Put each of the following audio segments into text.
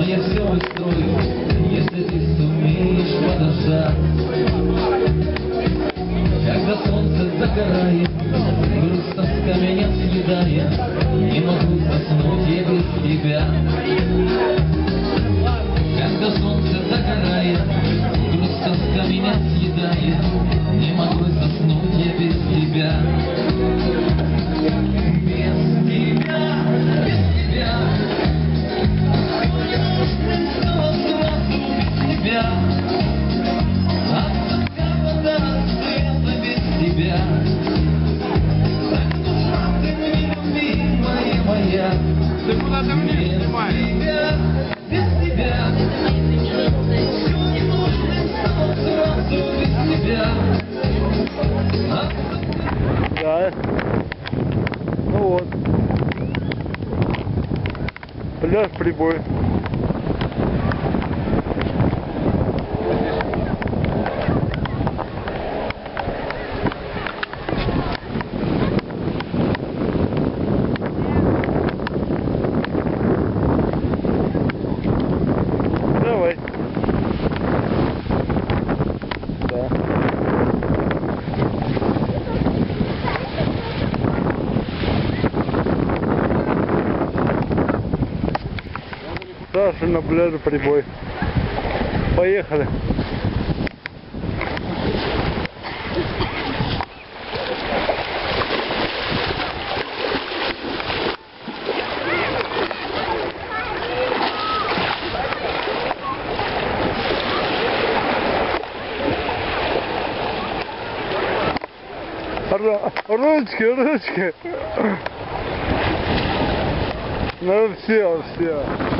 Но я все устрою, если ты сумеешь подождать. Когда солнце загорает, грусть тоска меня съедает, Не могу заснуть я без тебя. Когда солнце загорает, грусть тоска меня съедает, Не могу заснуть я без тебя. Ты куда ты вниз Да. Ну вот. Пляж прибой. Давай. Да. Саша на пляже прибой. Поехали. Ручки, ручки. Ну все, все.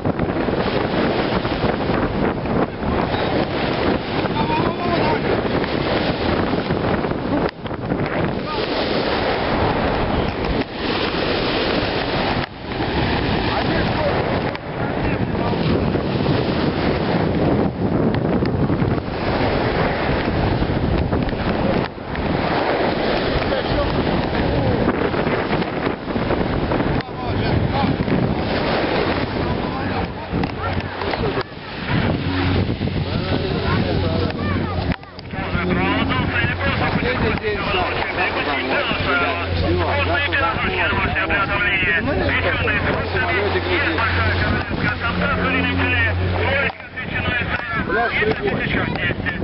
Он идет, вон она идет. Ай, блин. Пляж прибой.